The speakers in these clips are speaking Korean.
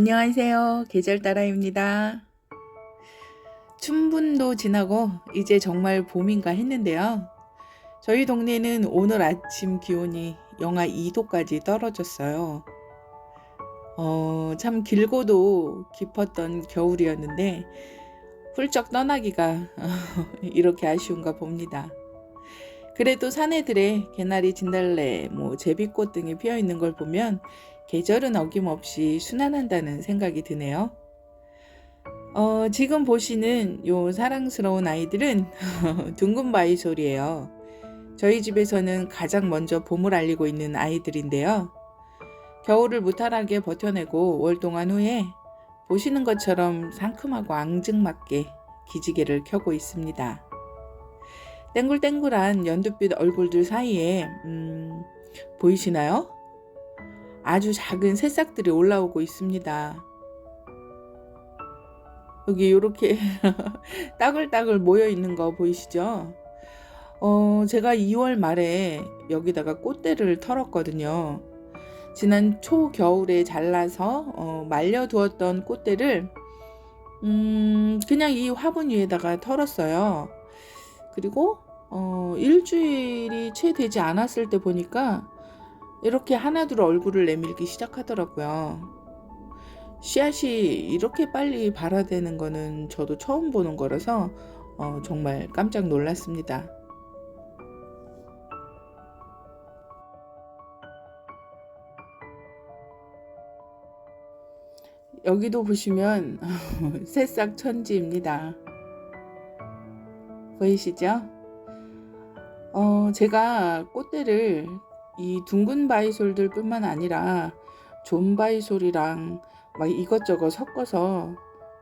안녕하세요. 계절따라입니다. 춘분도 지나고 이제 정말 봄인가 했는데요. 저희 동네는 오늘 아침 기온이 영하 2도까지 떨어졌어요. 어, 참 길고도 깊었던 겨울이었는데 훌쩍 떠나기가 이렇게 아쉬운가 봅니다. 그래도 사내들의 개나리, 진달래, 뭐 제비꽃 등이 피어 있는 걸 보면 계절은 어김없이 순환한다는 생각이 드네요. 어, 지금 보시는 요 사랑스러운 아이들은 둥근 바이솔이에요. 저희 집에서는 가장 먼저 봄을 알리고 있는 아이들인데요. 겨울을 무탈하게 버텨내고 월 동안 후에 보시는 것처럼 상큼하고 앙증맞게 기지개를 켜고 있습니다. 땡글땡글한 연두빛 얼굴들 사이에 음, 보이시나요? 아주 작은 새싹들이 올라오고 있습니다. 여기 이렇게 따글따글 모여 있는 거 보이시죠? 어, 제가 2월 말에 여기다가 꽃대를 털었거든요. 지난 초겨울에 잘라서 어, 말려두었던 꽃대를 음, 그냥 이 화분 위에다가 털었어요. 그리고 어, 일주일이 채 되지 않았을 때 보니까 이렇게 하나둘 얼굴을 내밀기 시작하더라고요. 씨앗이 이렇게 빨리 발화되는 거는 저도 처음 보는 거라서 어, 정말 깜짝 놀랐습니다. 여기도 보시면 새싹 천지입니다. 보이시죠? 어, 제가 꽃대를 이 둥근 바이솔들 뿐만 아니라 존 바이솔이랑 막 이것저것 섞어서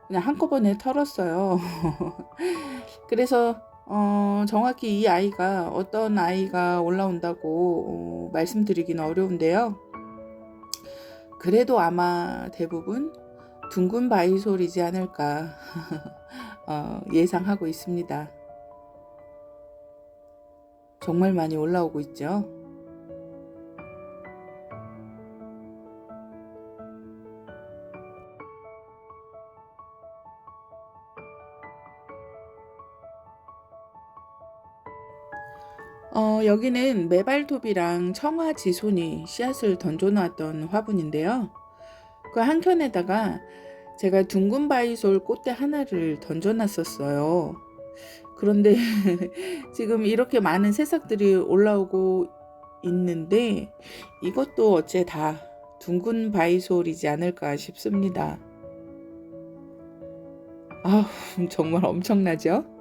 그냥 한꺼번에 털었어요. 그래서 어, 정확히 이 아이가 어떤 아이가 올라온다고 어, 말씀드리기는 어려운데요. 그래도 아마 대부분 둥근 바이솔이지 않을까 어, 예상하고 있습니다. 정말 많이 올라오고 있죠. 어, 여기는 메발톱이랑 청아지손이 씨앗을 던져놨던 화분인데요. 그 한켠에다가 제가 둥근 바이솔 꽃대 하나를 던져놨었어요. 그런데 지금 이렇게 많은 새싹들이 올라오고 있는데 이것도 어째 다 둥근 바이솔이지 않을까 싶습니다. 아, 정말 엄청나죠?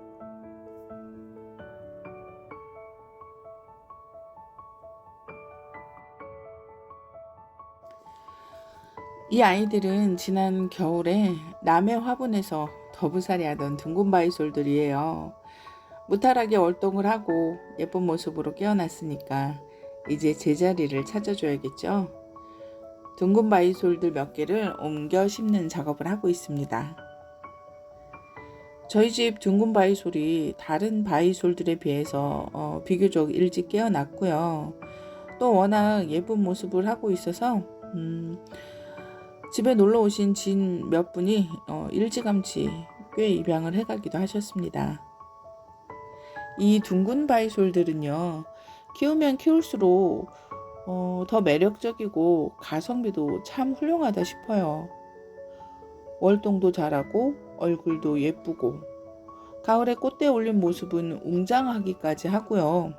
이 아이들은 지난 겨울에 남해 화분에서 더부살이 하던 둥근 바이솔들이에요. 무탈하게 월동을 하고 예쁜 모습으로 깨어났으니까 이제 제자리를 찾아줘야겠죠. 둥근 바이솔들 몇 개를 옮겨 심는 작업을 하고 있습니다. 저희 집 둥근 바이솔이 다른 바이솔들에 비해서 어, 비교적 일찍 깨어났고요. 또 워낙 예쁜 모습을 하고 있어서 음, 집에 놀러 오신 진몇 분이 어, 일찌감치 꽤 입양을 해가기도 하셨습니다. 이 둥근 바이솔들은요, 키우면 키울수록 어, 더 매력적이고 가성비도 참 훌륭하다 싶어요. 월동도 잘하고 얼굴도 예쁘고 가을에 꽃대 올린 모습은 웅장하기까지 하고요.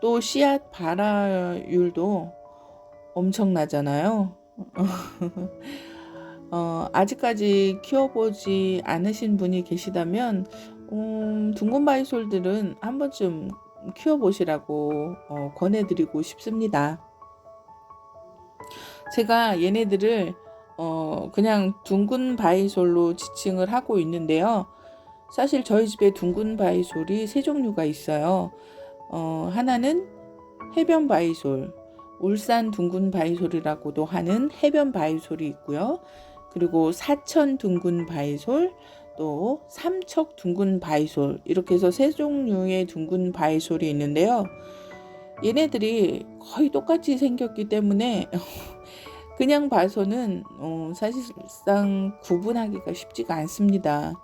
또 씨앗 발화율도 엄청나잖아요. 어, 아직까지 키워보지 않으신 분이 계시다면 음, 둥근 바이솔들은 한 번쯤 키워보시라고 어, 권해드리고 싶습니다. 제가 얘네들을 어, 그냥 둥근 바이솔로 지칭을 하고 있는데요. 사실 저희 집에 둥근 바이솔이 세 종류가 있어요. 어, 하나는 해변 바이솔, 울산 둥근 바이솔이라고도 하는 해변 바이솔이 있고요. 그리고 사천 둥근 바이솔, 또 삼척 둥근 바이솔 이렇게 해서 세 종류의 둥근 바이솔이 있는데요. 얘네들이 거의 똑같이 생겼기 때문에 그냥 봐서는 어, 사실상 구분하기가 쉽지가 않습니다.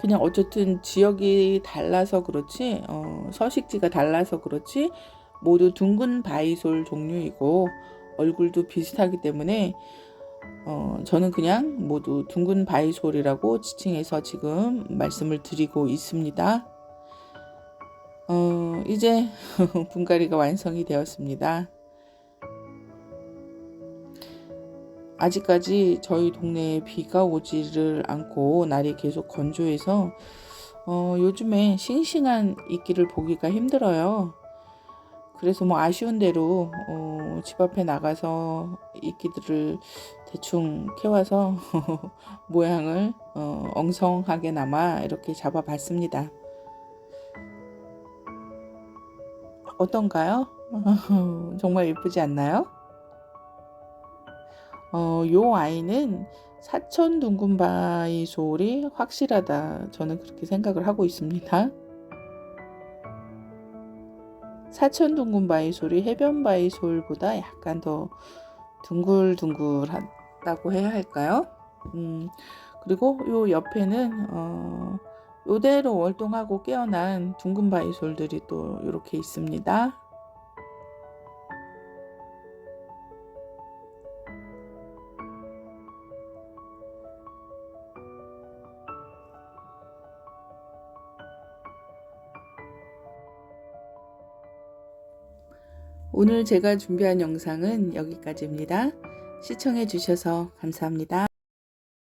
그냥 어쨌든 지역이 달라서 그렇지 어, 서식지가 달라서 그렇지 모두 둥근 바이솔 종류이고 얼굴도 비슷하기 때문에 어, 저는 그냥 모두 둥근 바이솔이라고 지칭해서 지금 말씀을 드리고 있습니다. 어, 이제 분갈이가 완성이 되었습니다. 아직까지 저희 동네에 비가 오지를 않고 날이 계속 건조해서 어, 요즘에 싱싱한 이끼를 보기가 힘들어요. 그래서 뭐 아쉬운 대로 어, 집 앞에 나가서 이끼들을 대충 캐와서 모양을 어, 엉성하게나마 이렇게 잡아봤습니다. 어떤가요? 정말 예쁘지 않나요? 어, 요 아이는 사천 둥근바이 소리 확실하다. 저는 그렇게 생각을 하고 있습니다. 사천 둥근바이 소리 해변 바이솔보다 약간 더 둥글둥글하다고 해야 할까요? 음, 그리고 요 옆에는 어, 요대로 월동하고 깨어난 둥근 바이솔들이 또 이렇게 있습니다. 오늘 제가 준비한 영상은 여기까지입니다. 시청해 주셔서 감사합니다.